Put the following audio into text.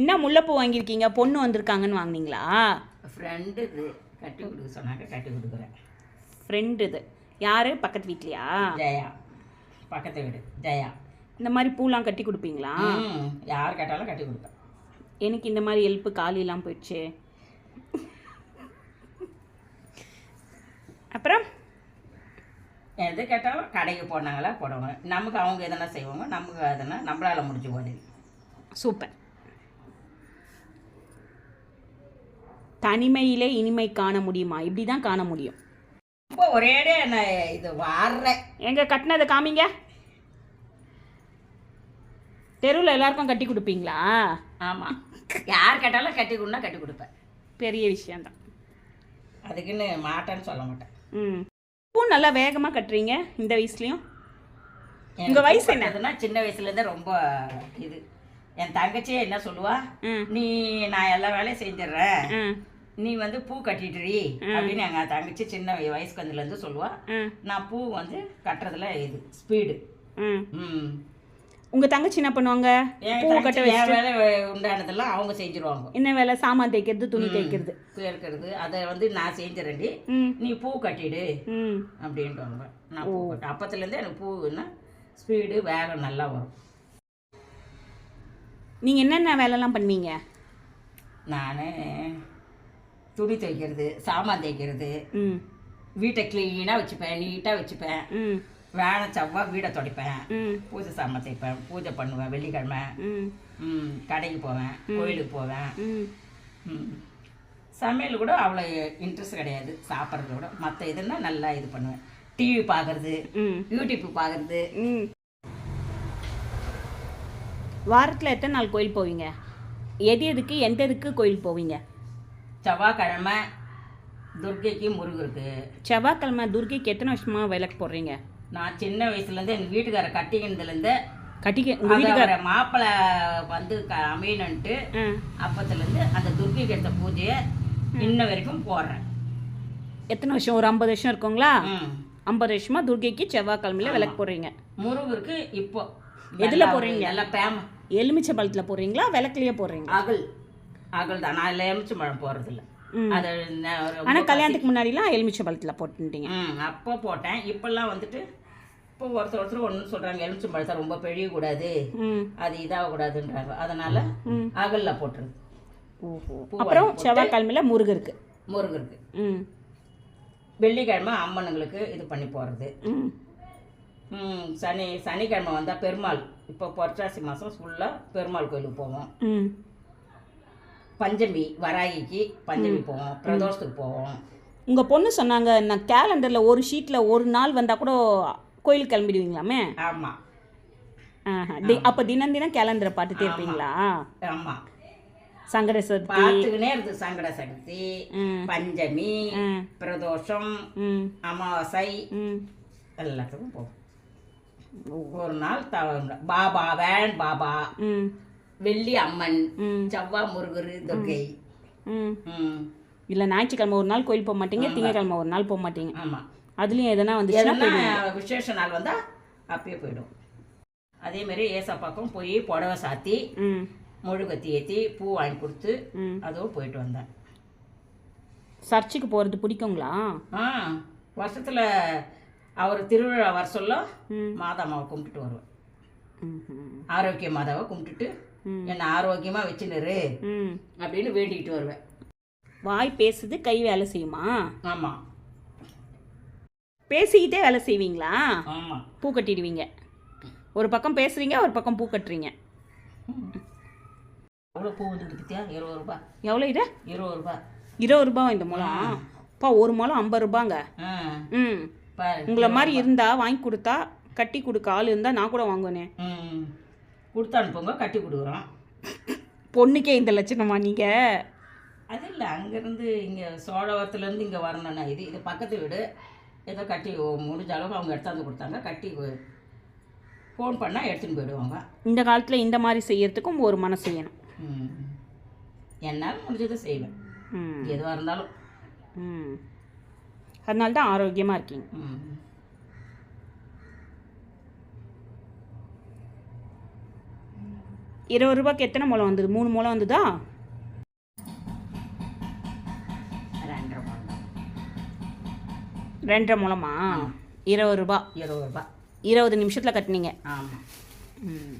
என்ன முல்லைப்பூ வாங்கியிருக்கீங்க? பொண்ணு வந்திருக்காங்கன்னு வாங்குனீங்களா? ஃப்ரெண்டு இது. கட்டி கொடுக்க சொன்னாங்க கட்டி கொடுக்குறேன். ஃப்ரெண்டு இது. யார்? பக்கத்து வீட்லையா? ஜெயா. பக்கத்து வீடு. ஜெயா. இந்த மாதிரி பூலாம் கட்டி கொடுப்பீங்களா? யார் கேட்டாலும் கட்டி கொடுப்பேன். எனக்கு இந்த மாதிரி ஹெல்ப்பு காலிலாம் போயிடுச்சு. அப்புறம்? எது கேட்டாலும் கடைக்கு போனாங்களா போடுவாங்க நமக்கு அவங்க எதனா செய்வாங்க நமக்கு எதனா நம்மளால முடிஞ்ச போது சூப்பர். தனிமையிலே இனிமை காண முடியுமா? இப்படி தான் காண முடியும். இப்போ ஒரேடே இது வாடுறேன் எங்க கட்டினதை காமிங்க. தெருவில் எல்லாருக்கும் கட்டி கொடுப்பீங்களா? ஆமாம் யார் கேட்டாலும் கட்டி கொடுனா கட்டி கொடுப்பேன். பெரிய விஷயம்தான். அதுக்குன்னு மாட்டேன்னு சொல்ல மாட்டேன். ம். பூ நல்லா வேகமாக கட்டுறீங்க இந்த வயசுலையும்? எனக்கு உங்க வயசு பூ என்ன? கட்டுறதுன்னா சின்ன வயசுலேருந்தே ரொம்ப இது. என் தங்கச்சியே என்ன சொல்லுவா? நீ நான் எல்லா வேலையும் செஞ்சிடுறேன். நீ வந்து பூ கட்டிட்டுறி அப்படின்னு எங்கள் தங்கச்சி சின்ன வய- வயசுக்கு வந்துலேருந்து சொல்லுவா. ம். நான் பூ வந்து கட்டுறதுல இது ஸ்பீடு ம். உங்கள் தங்கச்சி என்ன பண்ணுவாங்க? பூ கட்ட வச்சுட்டு வேலை உண்டானதெல்லாம் அவங்க செஞ்சிருவாங்க. என்ன வேலை? சாமான் தைக்கிறது துணி தைக்கிறது இருக்கிறது அதை வந்து நான் செஞ்சிடறேன்டி ம். நீ பூ கட்டிடு. ம். அப்படின்ட்டு நான் பூ கட்ட அப்பத்துலேருந்தே எனக்கு பூன்னா ஸ்பீடு வேகம் நல்லா வரும். நீங்கள் என்னென்ன வேலைலாம் பண்ணுவீங்க? நான் துணி தைக்கிறது சாமான் தைக்கிறது ம். வீட்டை க்ளீனாக வச்சுப்பேன் நீட்டாக வச்சுப்பேன். ம். வேலை செவ்வாய் வீடை துடைப்பேன். ம். பூஜை சாமான் தைப்பேன் பூஜை பண்ணுவேன் வெள்ளிக்கிழமை. கடைக்கு போவேன் கோயிலுக்கு போவேன். சமையல் கூட அவ்வளோ இன்ட்ரெஸ்ட் கிடையாது. சாப்பிட்றத விட மற்ற இதுன்னா நல்லா இது பண்ணுவேன். டிவி பார்க்குறது ம். யூடியூப் பார்க்குறது ம். வாரத்தில் எத்தனை நாள் கோயில் போவீங்க? எது எதுக்கு எந்த எதுக்கு கோயில் போவீங்க? செவ்வாய்க்கிழமை துர்க்கைக்கு முருகருக்கு செவ்வாய்க்கிழமை துர்கைக்கு எத்தனை வருஷமாக விளக்கு போடுறீங்க? நான் சின்ன வயசுலேருந்து எங்கள் வீட்டுக்கார கட்டிக்கினதுலேருந்து கட்டிக்க உங்கள் வீட்டுக்கார மாப்பிள்ளை வந்து க அமையணுன்ட்டு அப்பத்துலேருந்து அந்த துர்க்கைக்கு எடுத்த பூஜையை இன்ன வரைக்கும் போடுறேன். எத்தனை வருஷம்? ஒரு ஐம்பது வருஷம் இருக்குங்களா? ஐம்பது வருஷமாக துர்கைக்கு செவ்வாய்க்கிழமையில விளக்கு போடுறீங்க. முருகருக்கு இப்போ. எதுல போடுறீங்க? நல்லா பேம. எலுமிச்சை பழத்தில் போடுறீங்களா? விளக்குலையே போடுறீங்க அகல். அகல் தான். நான் எலுமிச்சை பழம் போடுறதில்ல. அது ஆனால் கல்யாணத்துக்கு முன்னாடிலாம் எலுமிச்சை பழத்தில் போட்டுட்டீங்க. ம் அப்போ போட்டேன். இப்போல்லாம் வந்துட்டு இப்போ ஒருத்தர் ஒருத்தர் ஒன்று சொல்கிறாங்க எலுமிச்சை பழத்தை ரொம்ப பெழியக்கூடாது அது இதாகக்கூடாதுன்றாங்க. அதனால. அகலில் போட்டுருது ஓஹோ. அப்புறம் செவ்வாய்க்கிழமையில முருகருக்கு முருகருக்கு ம். வெள்ளிக்கிழமை அம்மனுங்களுக்கு இது பண்ணி ம், சனி சனிக்கிழமை வந்தால் பெருமாள். இப்போ புரட்டாசி மாதம் ஃபுல்லாக பெருமாள் கோயிலுக்கு போவோம். ம். பஞ்சமி வராகிக்கு பஞ்சமி போவோம் பிரதோஷத்துக்கு போவோம். உங்கள் பொண்ணு சொன்னாங்க நான் கேலண்டரில் ஒரு ஷீட்டில் ஒரு நாள் வந்தால் கூட கோயிலுக்கு கிளம்பிடுவீங்களாமே? ஆமாம் அப்போ தினம் தினம் கேலண்டரை பார்த்துட்டே இருப்பீங்களா? ஆமாம் சங்கட சதுர்த்தி. பார்த்துக்கினே இருக்கு சங்கட சதுர்த்தி ம். பஞ்சமி பிரதோஷம் அமாவாசை எல்லாத்துக்கும் போவோம். ஒரு நாள் பாபா வேன் பாபா. வெள்ளி அம்மன் ம். செவ்வாய் முருகர் துர்கை இல்லை ஞாயிற்றுக்கிழமை ஒரு நாள் கோயில் போக மாட்டீங்க திங்கக்கிழமை ஒரு நாள் போக மாட்டீங்க. ஆமாம் அதுலேயும் எதனா எதனா விசேஷ நாள் வந்தால் அப்பயே போயிடும். அதேமாரி ஏசப்பாக்கும் போய் புடவை சாத்தி ம். முழுகத்தி ஏற்றி பூ வாங்கி கொடுத்து ம். அதுவும் போயிட்டு வந்தேன். சர்ச்சுக்கு போகிறது பிடிக்குங்களா? ஆ வருஷத்தில் அவர் திருவிழா வர சொல்ல ம். மாதாமாவை கும்பிட்டுட்டு வருவேன். ஆரோக்கிய மாதாவை கும்பிட்டுட்டு. என்னை ஆரோக்கியமாக வச்சுனுரு. அப்படின்னு வேண்டிக்கிட்டு வருவேன் வாய் பேசுது கை வேலை செய்யுமா? ஆமாம் பேசிக்கிட்டே வேலை செய்வீங்களா? ஆமாம் பூ கட்டிடுவீங்க. ஒரு பக்கம் பேசுறீங்க ஒரு பக்கம் பூ கட்டுறீங்க. அவ்வளோ பூ வந்துட்டு பத்தியா? இருபது ரூபா. எவ்வளோ இது? இருபது ரூபா. இருபது ரூபாய் இந்த முளம் அப்பா ஒரு முளம் ஐம்பது ரூபாங்க. ம். உங்களை மாதிரி இருந்தா வாங்கி கொடுத்தா கட்டி கொடுக்க ஆள் இருந்தால் நான் கூட வாங்குவேனே. ம் கொடுத்து அனுப்புங்க கட்டி கொடுக்குறோம். பொண்ணுக்கே இந்த லட்சணமா நீங்கள் அது இல்லை அங்கேருந்து இங்கே சோழவரத்துலேருந்து இங்கே வரணும்னா இது இது பக்கத்து வீடு. ஏதோ கட்டி முடிஞ்ச அளவுக்கு அவங்க எடுத்தாந்து கொடுத்தாங்க. கட்டி ஃபோன் பண்ணால் எடுத்துன்னு போயிடுவாங்க. இந்த காலத்தில் இந்த மாதிரி செய்யறதுக்கும் ஒரு மனசு செய்யணும் ம் என்னால் முடிஞ்சதை செய்வேன். ம். எதுவாக இருந்தாலும். ம். அதனால தான் ஆரோக்கியமாக இருக்கீங்க. இருபது ரூபாய்க்கு எத்தனை முளம் வந்தது? மூணு முளம் வந்ததா? ரெண்டரை முளமா இருபது ரூபா. இருபது ரூபாய் இருபது நிமிஷத்தில் கட்டினீங்க. ஆமாம் ம்.